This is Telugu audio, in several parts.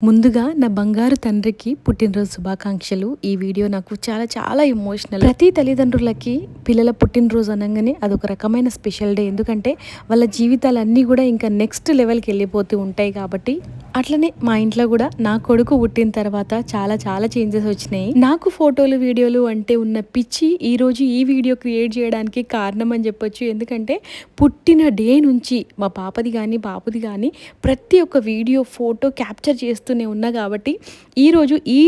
ముందుగా నా బంగారు తండ్రికి పుట్టినరోజు శుభాకాంక్షలు. ఈ వీడియో నాకు చాలా చాలా ఎమోషనల్ ప్రతి తల్లిదండ్రులకి పిల్లల పుట్టినరోజు అనగానే అదొక రకమైన స్పెషల్ డే ఎందుకంటే వాళ్ళ జీవితాలన్నీ కూడా ఇంకా నెక్స్ట్ లెవెల్కి వెళ్ళిపోతూ ఉంటాయి కాబట్టి అట్లనే మా ఇంట్లో కూడా నా కొడుకు పుట్టిన తర్వాత చాలా చాలా చేంజెస్ వచ్చినాయి. నాకు ఫోటోలు వీడియోలు అంటే ఉన్న పిచ్చి ఈ రోజు ఈ వీడియో క్రియేట్ చేయడానికి కారణం అని చెప్పొచ్చు. ఎందుకంటే పుట్టిన డే నుంచి మా పాపది కానీ బాబుది కానీ ప్రతి ఒక్క వీడియో ఫోటో క్యాప్చర్ చేస్తూనే ఉన్నా కాబట్టి ఈరోజు ఈ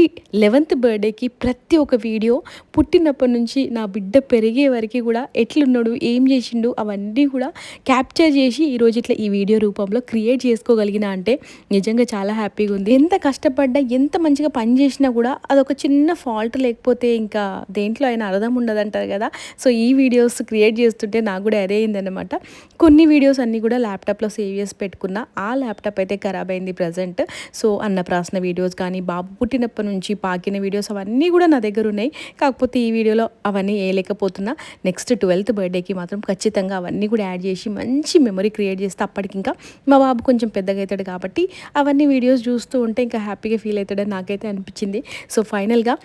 లెవెంత్ బర్త్డేకి ప్రతి ఒక్క వీడియో పుట్టినప్పటి నుంచి నా బిడ్డ పెరిగే వరకు కూడా ఎట్లున్నాడు ఏం చేసిండు అవన్నీ కూడా క్యాప్చర్ చేసి ఈరోజు ఇట్లా ఈ వీడియో రూపంలో క్రియేట్ చేసుకోగలిగిన అంటే నిజంగా చాలా హ్యాపీగా ఉంది. ఎంత కష్టపడ్డా ఎంత మంచిగా పని చేసినా కూడా అదొక చిన్న ఫాల్ట్ లేకపోతే ఇంకా దేంట్లో అయినా అర్థం ఉండదు అంటారు కదా. సో ఈ వీడియోస్ క్రియేట్ చేస్తుంటే నాకు కూడా అదే అయిందనమాట కొన్ని వీడియోస్ అన్నీ కూడా ల్యాప్టాప్లో సేవ్ చేసి పెట్టుకున్నా. ఆ ల్యాప్టాప్ అయితే ఖరాబ్ అయింది ప్రజెంట్. సో అన్నప్రాసన వీడియోస్ కానీ బాబు పుట్టినప్పటి నుంచి పాకిన వీడియోస్ అవన్నీ కూడా నా దగ్గర ఉన్నాయి. కాకపోతే ఈ వీడియోలో అవన్నీ వేయలేకపోతున్నా. నెక్స్ట్ ట్వెల్త్ బర్త్డేకి మాత్రం ఖచ్చితంగా అవన్నీ కూడా యాడ్ చేసి మంచి మెమరీ క్రియేట్ చేస్తే అప్పటికి ఇంకా మా బాబు కొంచెం పెద్దగా అవుతాడు కాబట్టి అవన్నీ వీడియోస్ చూస్తూ ఉంటే ఇంకా హ్యాపీగా ఫీల్ అవుతాడని నాకైతే అనిపించింది. సో ఫైనల్గా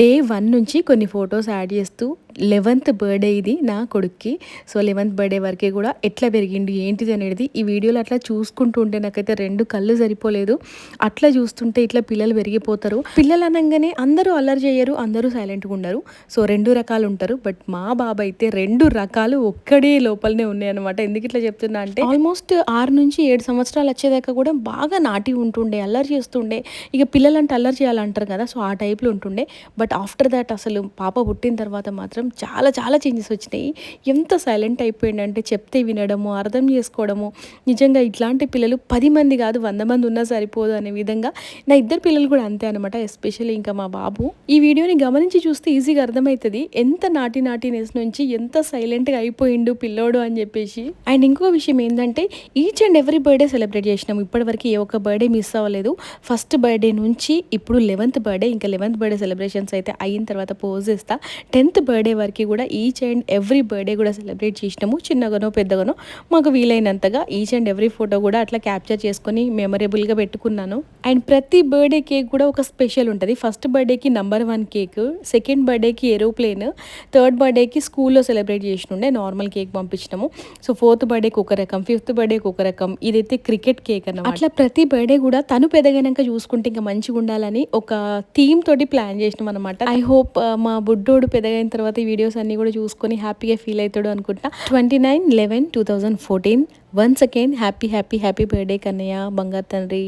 డే వన్ నుంచి కొన్ని ఫొటోస్ యాడ్ చేస్తూ లెవెంత్ బర్త్డే ఇది నా కొడుక్కి. సో లెవెంత్ బర్త్డే వరకే కూడా ఎట్లా పెరిగిండు ఏంటిది అనేది ఈ వీడియోలో అట్లా చూసుకుంటూ ఉంటే నాకైతే రెండు కళ్ళు సరిపోలేదు. అట్లా చూస్తుంటే ఇట్లా పిల్లలు పెరిగిపోతారు. పిల్లలు అనగానే అందరూ అల్లరి చేయరు అందరూ సైలెంట్గా ఉండరు. సో రెండు రకాలు ఉంటారు. బట్ మా బాబా అయితే రెండు రకాలు ఒక్కడే లోపలనే ఉన్నాయి అనమాట ఎందుకు ఇట్లా చెప్తున్నా అంటే ఆల్మోస్ట్ ఆరు నుంచి ఏడు సంవత్సరాలు వచ్చేదాకా కూడా బాగా నాటి ఉంటుండే అల్లరి చేస్తుండే. ఇక పిల్లలంటే అల్లరి చేయాలంటారు కదా సో ఆ టైప్లో ఉంటుండే. బట్ ఆఫ్టర్ దాట్ అసలు పాప పుట్టిన తర్వాత మాత్రం చాలా చాలా చేంజెస్ వచ్చినాయి. ఎంత సైలెంట్ అయిపోయిందంటే చెప్తే వినడము అర్థం చేసుకోవడము. నిజంగా ఇట్లాంటి పిల్లలు పది మంది కాదు వంద మంది ఉన్నా సరిపోదు అనే విధంగా నా ఇద్దరు పిల్లలు కూడా అంతే అనమాట ఎస్పెషల్లీ ఇంకా మా బాబు. ఈ వీడియోని గమనించి చూస్తే ఈజీగా అర్థమవుతుంది ఎంత నాటి నాటినెస్ నుంచి ఎంత సైలెంట్గా అయిపోయిండు పిల్లోడు అని చెప్పేసి. అండ్ ఇంకో విషయం ఏంటంటే each and every birthday celebrate చేసినాము ఇప్పటివరకు ఏ ఒక్క బర్త్డే మిస్ అవ్వలేదు. ఫస్ట్ బర్త్డే నుంచి ఇప్పుడు లెవెంత్ బర్త్డే ఇంకా లెవెంత్ బర్త్డే సెలబ్రేషన్స్ అయితే అయిన తర్వాత పోజ్ చేస్తా. టెన్త్ బర్త్డే వరకు కూడా ఈచ్ అండ్ ఎవ్రీ బర్త్డే కూడా సెలబ్రేట్ చేసినాము. చిన్నగానో పెద్దగానో మాకు వీలైనంతగా ఈచ్ అండ్ ఎవ్రీ ఫోటో కూడా అట్లా క్యాప్చర్ చేసుకొని మెమరబుల్గా పెట్టుకున్నాను. అండ్ ప్రతి బర్త్డే కేక్ కూడా ఒక స్పెషల్ ఉంటుంది. ఫస్ట్ బర్త్డేకి నంబర్ వన్ కేక్ సెకండ్ బర్త్డేకి ఏరోప్లేన్ థర్డ్ బర్త్డేకి స్కూల్లో సెలబ్రేట్ చేసినుండే నార్మల్ కేక్ పంపించినాము. సో ఫోర్త్ బర్త్డేకి ఒక రకం ఫిఫ్త్ బర్త్డేకి ఒక రకం ఇదైతే క్రికెట్ కేక్ అన్నమాట. అట్లా ప్రతి బర్త్డే కూడా తను పెద్దగైనాక చూసుకుంటే ఇంకా మంచిగా ఉండాలని ఒక థీమ్ తోటి ప్లాన్ చేసినాం అనమాట ఐ హోప్ మా బుడ్డోడు పెద్దగైన తర్వాత ఈ వీడియోస్ అన్నీ కూడా చూసుకొని హ్యాపీగా ఫీల్ అవుతాడు అనుకుంటా. Twenty nine eleven two thousand fourteen once again happy happy happy birthday Kannayya బంగారు తండ్రి.